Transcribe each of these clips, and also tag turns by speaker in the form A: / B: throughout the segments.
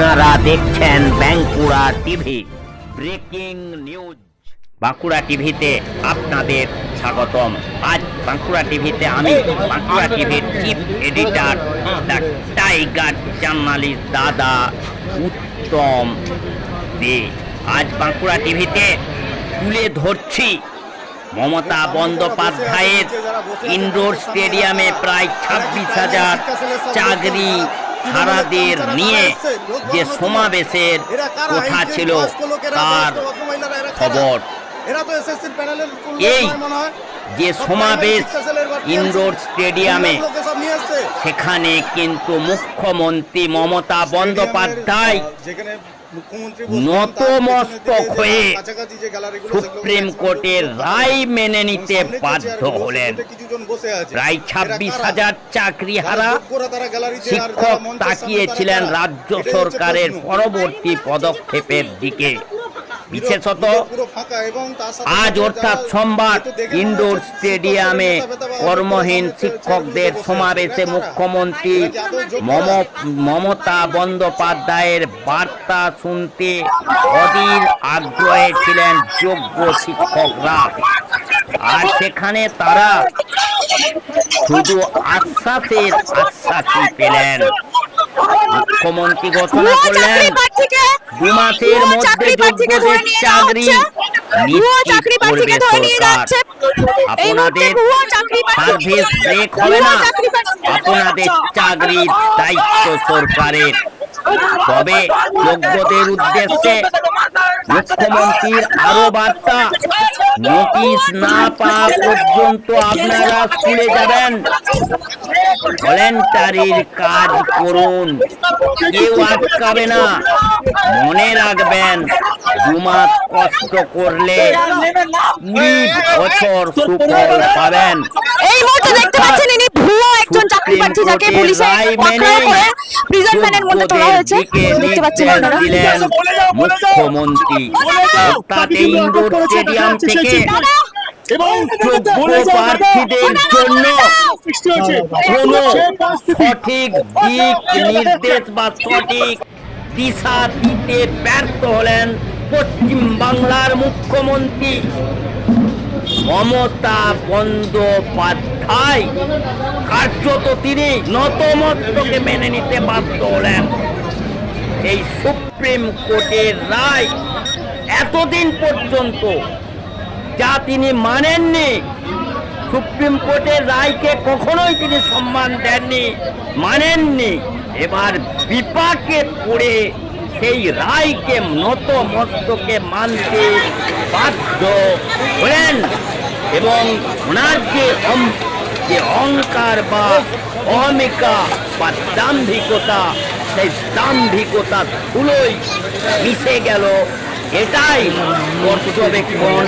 A: আপনারা দেখছেন Bankura TV. Breaking news. Bankura টিভিতে আপনাদের স্বাগতম। আজ বাঁকুড়া টিভিতে আমি, বাঁকুড়া টিভির chief editor the tiger journalist দাদা উত্তম দে। আজ বাঁকুড়া টিভিতে তুলে ধরছি মমতা বন্দ্যোপাধ্যায়ের ইনডোর স্টেডিয়ামে প্রায় ছাব্বিশ হাজার চাকরি হারাদের নিয়ে যে সমাবেশের কথা ছিল তার খবর। এই যে সমাবেশ ইনডোর স্টেডিয়ামে সেখানে কিন্তু মুখ্যমন্ত্রী মমতা বন্দ্যোপাধ্যায় নতমস্তক হয়ে সুপ্রিম কোর্টের রায় মেনে নিতে বাধ্য হলেন। প্রায় ছাব্বিশ হাজার চাকরি হারা শিক্ষক তাকিয়েছিলেন রাজ্য সরকারের পরবর্তী পদক্ষেপের দিকে। বিশেষত আজ অর্থাৎ সোমবার ইনডোর স্টেডিয়ামে কর্মহীন শিক্ষকদের সমাবেশে মুখ্যমন্ত্রী মম মমতা বন্দ্যোপাধ্যায়ের বার্তা শুনতে অধীর আগ্রহে ছিলেন যোগ্য শিক্ষকরা। আর সেখানে তারা শুধু আশ্বাসের আশ্বাসই পেলেন। মুখ্যমন্ত্রী ঘোষণা করলেন দু মাসের মধ্যে যোগ্যদের চাকরি করবে সরকার। আপনাদের সার্ভিস ব্রেক হবে না। আপনাদের চাকরির দায়িত্ব সরকারের। তবে যোগ্যদের উদ্দেশ্যে মুখ্যমন্ত্রীর আরও বার্তা নোটিশ না পাওয়া পর্যন্ত আপনারা স্কুলে যাবেন। ভলেন্টারির কাজ করুন। কেউ আটকাবে না। মনে রাখবেন দু মাস কষ্ট করলে কুড়ি বছর সুফল পাবেন।
B: এই মুহূর্তে দেখতে পাচ্ছেন ইনি ভুয়ো একজন চাকরি প্রার্থী যাকে পুলিশে পাকড়াও করে প্রিজন ভ্যানের মধ্যে তোলা হয়েছে। দেখতে পাচ্ছেন আপনারা।
A: মুখ্যমন্ত্রী। অর্থাৎ এই ইনডোর স্টেডিয়াম থেকে
C: এবং
A: যোগ্য প্রার্থীদের জন্য কোনো সঠিক দিক নির্দেশ বা সঠিক দিশা দিতে ব্যর্থ হলেন পশ্চিম বাংলার মুখ্যমন্ত্রী মমতা বন্দ্যোপাধ্যায়। কার্যত তিনি নতমস্তকে মেনে নিতে বাধ্য হলেন। এই সুপ্রিম কোর্টের রায় এতদিন পর্যন্ত যা তিনি মানেননি সুপ্রিম কোর্টের রায়কে কখনোই তিনি সম্মান দেননি, মানেননি। এবার বিপাকে পড়ে সেই রায়কে নত মস্তকে মানতে বাধ্য হলেন এবং ওনার যে যে অহংকার বা অহমিকা বা দাম্ভিকতা, সেই দাম্ভিকতা ধুলোই মিশে গেল এটাই পর্যবেক্ষণ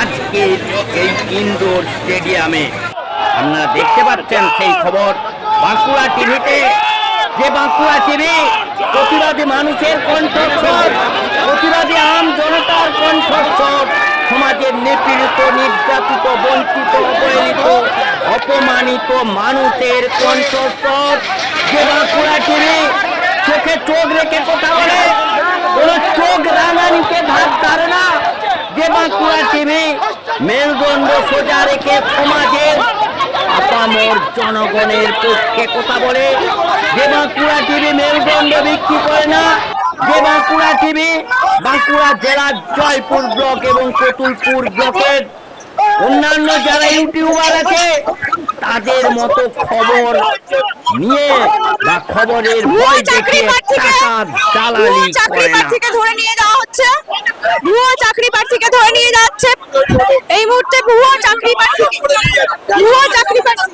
A: আজকের এই ইনডোর স্টেডিয়ামে। আপনারা দেখতে পাচ্ছেন সেই খবর। বাঁকুড়া টিভিতে যে বাঁকুড়া টিভি, প্রতিবাদী মানুষের কণ্ঠস্বর, প্রতিবাদী আম জনতার কণ্ঠস্বর, সমাজের নিপীড়িত, নির্যাতিত, বঞ্চিত, অবহেলিত, অপমানিত মানুষের কণ্ঠস্বর। যে বাঁকুড়া টিভি চোখে চোখ রেখে কথা বলে। কোন চোখ রাঙানিকে ধার ধারে না যে বাঁকুড়া টিভি। মেরুদণ্ড সোজা রেখে সমাজের আপামর জনগণের পক্ষে কথা বলে। যে বাঁকুড়া টিভি মেরুদণ্ড বিক্রি করে না, যে বাঁকুড়া টিভি বাঁকুড়া জেলার জয়পুর ব্লক এবং কতুলপুর ব্লকের অন্যান্য যারা ইউটিউবার আছে, তাদের মতো খবর নিয়ে বা খবরের
B: ভয় চাকরি
A: দেখে
B: প্রার্থীকে
A: টাকা দালালি
B: চাকরি
A: করে না
B: প্রার্থীকে ধরে নিয়ে যাওয়া হচ্ছে ভুয়ো চাকরি প্রার্থীকে ধরে নিয়ে যাচ্ছে এই মুহূর্তে ভুয়ো চাকরি প্রার্থী ভুয়ো চাকরি প্রার্থী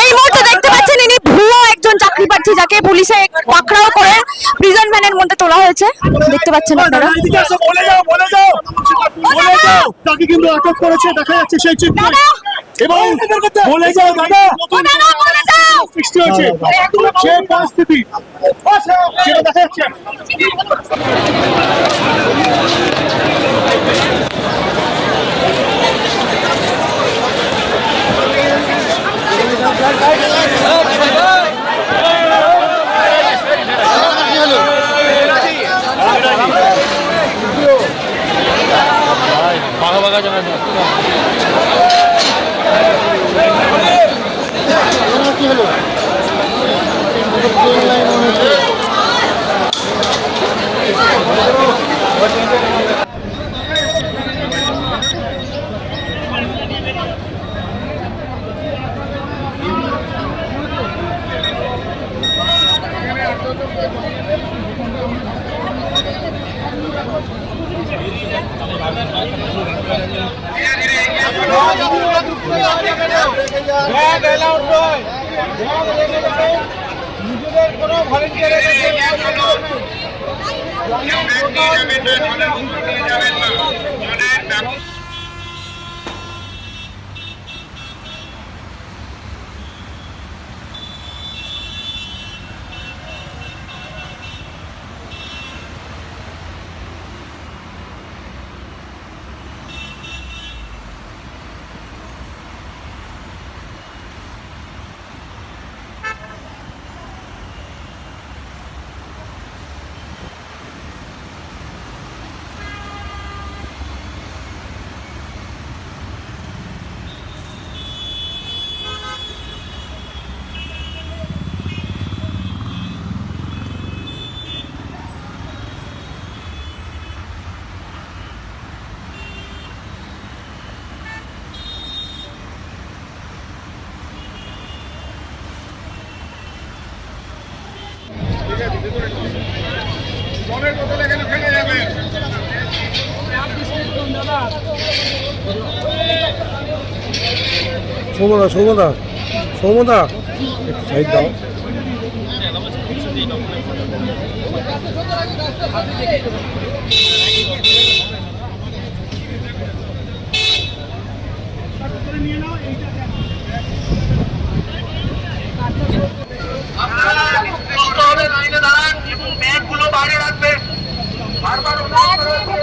B: এই মুহূর্তে দেখতে পাচ্ছেন ইনি ভুয়ো একজন চাকরি প্রার্থী যাকে পুলিশে পাকড়াও করে প্রিজন ভ্যানের মধ্যে তোলা হয়েছে। দেখতে পাচ্ছেন আপনারা।
D: তাকে কিন্তু আটক করেছে দেখা যাচ্ছে সেই চিত্র। এবং বলে যাও দাদা।
B: ও দাদা, বলে যাও!
D: সৃষ্টি হয়েছে। সে পরিস্থিতি। সেটা দেখা যাচ্ছে।
E: যাবেন না সৌমদা সৌমদা সৌমদা। একটু সাইড দাও
F: সুস্থ হবে লাইনে দাঁড়ান এবং ব্যাগগুলো বাইরে রাখবেন বারবার অনুরোধ করা হচ্ছে।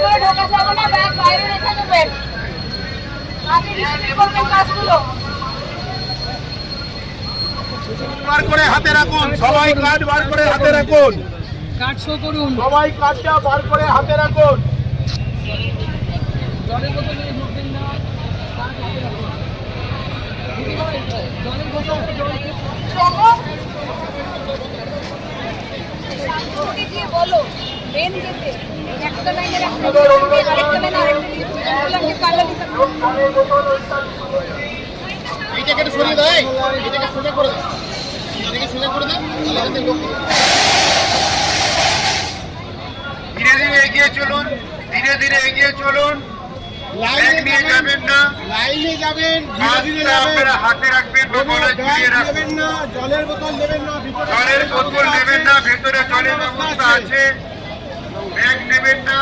D: বার করে হাতে রাখুন সবাই কার্ড বার করে হাতে রাখুন।
G: কার্ড শো করুন।
D: সবাই কার্ডটা বার করে হাতে রাখুন।
G: জলের বোতল নিয়ে ঢুকবেন না। জলের বোতল
B: বলো মেন গেটে একটা লাইনের একটা আরেকটা লাইন আরেকটা
H: এইটাকে একটু সরিয়ে দেয় এটাকে সোজা করে দাও। এটাকে সোজা করে দাও
F: ধীরে ধীরে এগিয়ে চলুন ধীরে ধীরে এগিয়ে চলুন। যাবেন না।
H: লাইনে যাবেন ধীরে ধীরে
F: আপনারা হাতে রাখবেন বা গলায় ঝুলিয়ে রাখবেন
H: না জলের বোতল নেবেন না ভিতরে
F: জলের বোতল নেবেন না ভেতরে জলের ব্যবস্থা আছে। ব্যাগ নেবেন না।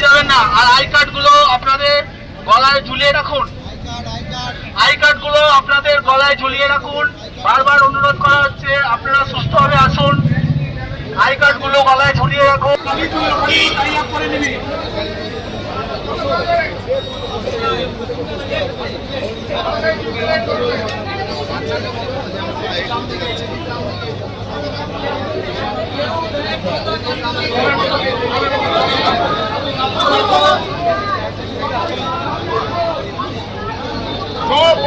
F: যাবেন না? আর আই কার্ডগুলো আপনাদের গলায় ঝুলিয়ে রাখুন। আই কার্ডগুলো আপনাদের গলায় ঝুলিয়ে রাখুন। বারবার অনুরোধ করা হচ্ছে, আপনারা সুস্থভাবে আসুন। আই কার্ডগুলো গলায় ঝুলিয়ে রাখুন।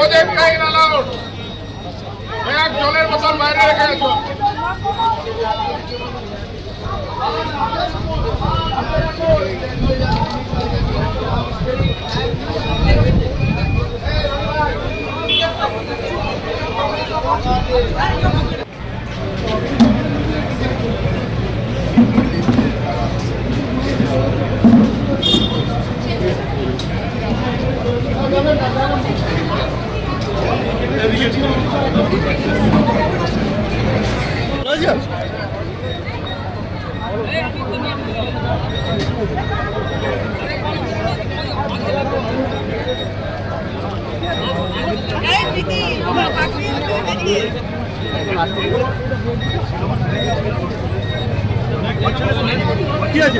F: Project Kain allowed. এক জনের মতন বাইরে রেখে
E: গেছ Thank
F: you. কি আছে?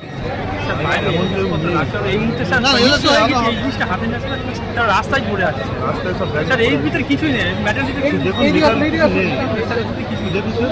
C: এই মুহূর্তে স্যার এই জিনিসটা হাতে না স্যার রাস্তায় পড়ে আছে। স্যার এই ভিতরে কিছুই নেই ম্যাটার দেখুন কিছু দেখুন স্যার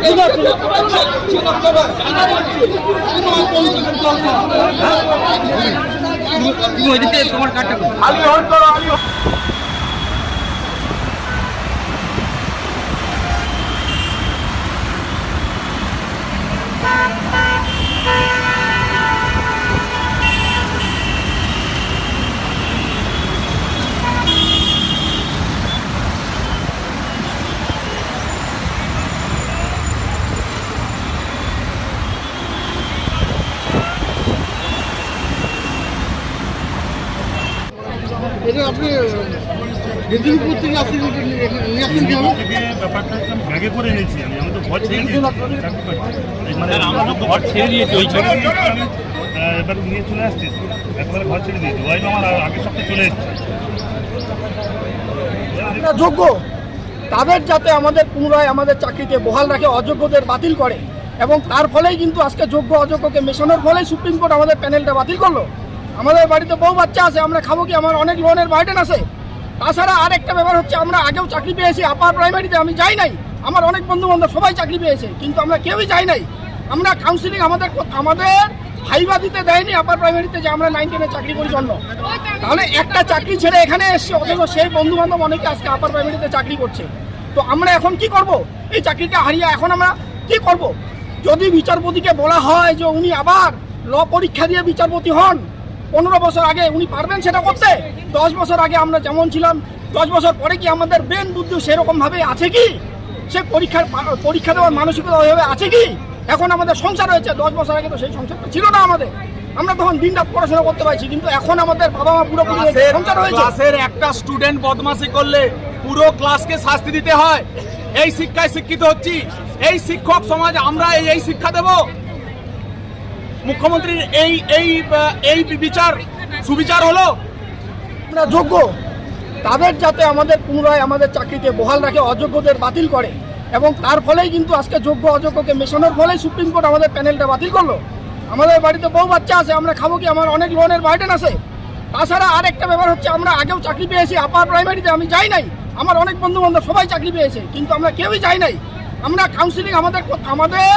E: আপনি নিয়ে আসছেন কি হবে
C: থেকে ব্যাপারটা ব্যাগে করে এনেছি আমি। আমি তো ঘর ছেড়ে দিয়েছি চাকরি করছি। এই মানে আমরা তো ঘর ছেড়ে দিয়েছি ওই ছেড়ে দিয়েছি আমি আহ, এবার নিয়ে চলে আসছি। একবারে ঘর ছেড়ে দিয়েছি। ওই আমার আগের সপ্তাহে চলে এসেছে।
I: যারা যোগ্য। তাদের যাতে আমাদের পুনরায় আমাদের চাকরিতে বহাল রাখে অযোগ্যদের বাতিল করে। এবং তার ফলেই কিন্তু আজকে যোগ্য অযোগ্যকে মেশানোর ফলেই সুপ্রিম কোর্ট আমাদের প্যানেলটা বাতিল করল। আমাদের বাড়িতে বউ বাচ্চা আছে, আমরা খাব কি? আমার অনেক লোনের বার্ডেন আছে। তাছাড়া আর একটা ব্যাপার হচ্ছে, আমরা আগেও চাকরি পেয়েছি আপার প্রাইমারিতে আমি যাই নাই। আমার অনেক বন্ধু বান্ধব সবাই চাকরি পেয়েছে, কিন্তু আমরা কেউই যাই নাই। আমরা কাউন্সিলিং আমাদের আমাদের হাইবা দিতে দেয়নি আপার প্রাইমারিতে যে আমরা নাইন টেনে চাকরি করি জন্য। তাহলে একটা চাকরি ছেড়ে এখানে এসছে, অথচ সেই বন্ধু বান্ধব অনেকে আজকে আপার প্রাইমারিতে চাকরি করছে। তো আমরা এখন কি করব? এই চাকরিটা হারিয়ে এখন আমরা কি করব? যদি বিচারপতিকে বলা হয় যে উনি আবার ল পরীক্ষা দিয়ে বিচারপতি হন পনেরো বছর আগে উনি পারবেন সেটা করতে? দশ বছর আগে আমরা যেমন ছিলাম দশ বছর পরে কি আমাদের ব্রেন বুদ্ধি সেরকম ভাবে আছে কি? সে পরীক্ষার পরীক্ষা দেওয়ার মানসিকতা ওইভাবে আছে কি? এখন আমাদের সংসার হয়েছে দশ বছর আগে তো সেই সংসারটা ছিল না আমাদের। আমরা তখন দিন রাত পড়াশোনা করতে পারছি কিন্তু এখন আমাদের বাবা মা পুরোপুরি সংসার হয়েছে।
G: ক্লাসের একটা স্টুডেন্ট বদমাশি করলে পুরো ক্লাসকে শাস্তি দিতে হয়। এই শিক্ষায় শিক্ষিত হচ্ছি এই শিক্ষক সমাজ আমরা এই শিক্ষা দেব। মুখ্যমন্ত্রীর এই এই এই বিচার, সুবিচার হলো?
I: আমরা যোগ্য। তাদের যাতে আমাদের পুনরায় আমাদের চাকরিতে বহাল রাখে, অযোগ্যদের বাতিল করে। এবং তার ফলেই কিন্তু আজকে যোগ্য অযোগ্যকে মেশানোর ফলেই সুপ্রিম কোর্ট আমাদের প্যানেলটা বাতিল করল। আমাদের বাড়িতে বউ বাচ্চা আছে, আমরা খাব কি? আমার অনেক লোনের বার্ডেন আছে। তাছাড়া আর একটা ব্যাপার হচ্ছে, আমরা আগেও চাকরি পেয়েছি, আপার প্রাইমারিতে আমি যাই নাই। আমার অনেক বন্ধু বান্ধব সবাই চাকরি পেয়েছে, কিন্তু আমরা কেউই যাই নাই। আমরা কাউন্সিলিং আমাদের আমাদের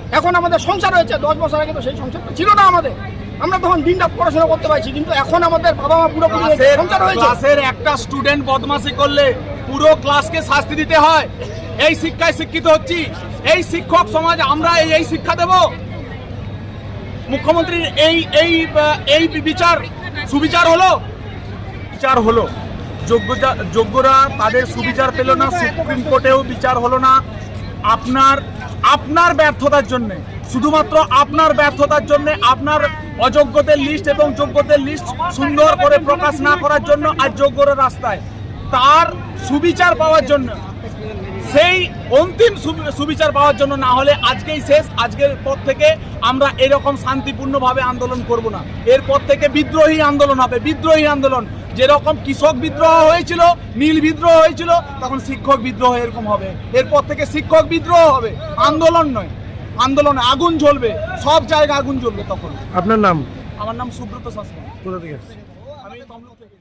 I: এখন আমাদের সংসার হয়েছে দশ বছর আগে তো সেই সংসারটা ছিল না আমাদের। আমরা তখন দিন রাত পড়াশোনা করতে পারছি কিন্তু এখন আমাদের বাবা মা পুরোপুরি সংসার হয়েছে।
G: ক্লাসের একটা স্টুডেন্ট বদমাশি করলে পুরো ক্লাসকে শাস্তি দিতে হয়। এই শিক্ষায় শিক্ষিত হচ্ছি এই শিক্ষক সমাজ আমরা এই এই শিক্ষা দেব। মুখ্যমন্ত্রীর এই এই এই বিচার সুবিচার হলো? বিচার হলো। যোগ্যতা যোগ্যরা তাদের সুবিচার পেল না সুপ্রিম কোর্টেও বিচার হলো না। আপনার আপনার ব্যর্থতার জন্য, শুধুমাত্র আপনার ব্যর্থতার জন্য আপনার অযোগ্যদের লিস্ট এবং যোগ্যদের লিস্ট সুন্দর করে প্রকাশ না করার জন্য আজ যোগ্যরা রাস্তায়, তার সুবিচার পাওয়ার জন্য, সেই অন্তিম সুবিচার পাওয়ার জন্য না হলে আজকেই শেষ, আজকের পর থেকে আমরা এরকম শান্তিপূর্ণভাবে আন্দোলন করব না। এরপর থেকে বিদ্রোহী আন্দোলন হবে, বিদ্রোহী আন্দোলন। যেরকম কৃষক বিদ্রোহ হয়েছিল নীল বিদ্রোহ হয়েছিল তখন শিক্ষক বিদ্রোহ এরকম হবে। এরপর থেকে শিক্ষক বিদ্রোহ হবে। আন্দোলন নয়। আন্দোলন আগুন জ্বলবে। সব জায়গায় আগুন জ্বলবে তখন।
D: আপনার নাম?
G: আমার নাম সুব্রত শাস্ত্র।
D: কোথা থেকে
G: আমি তমলুক থেকে।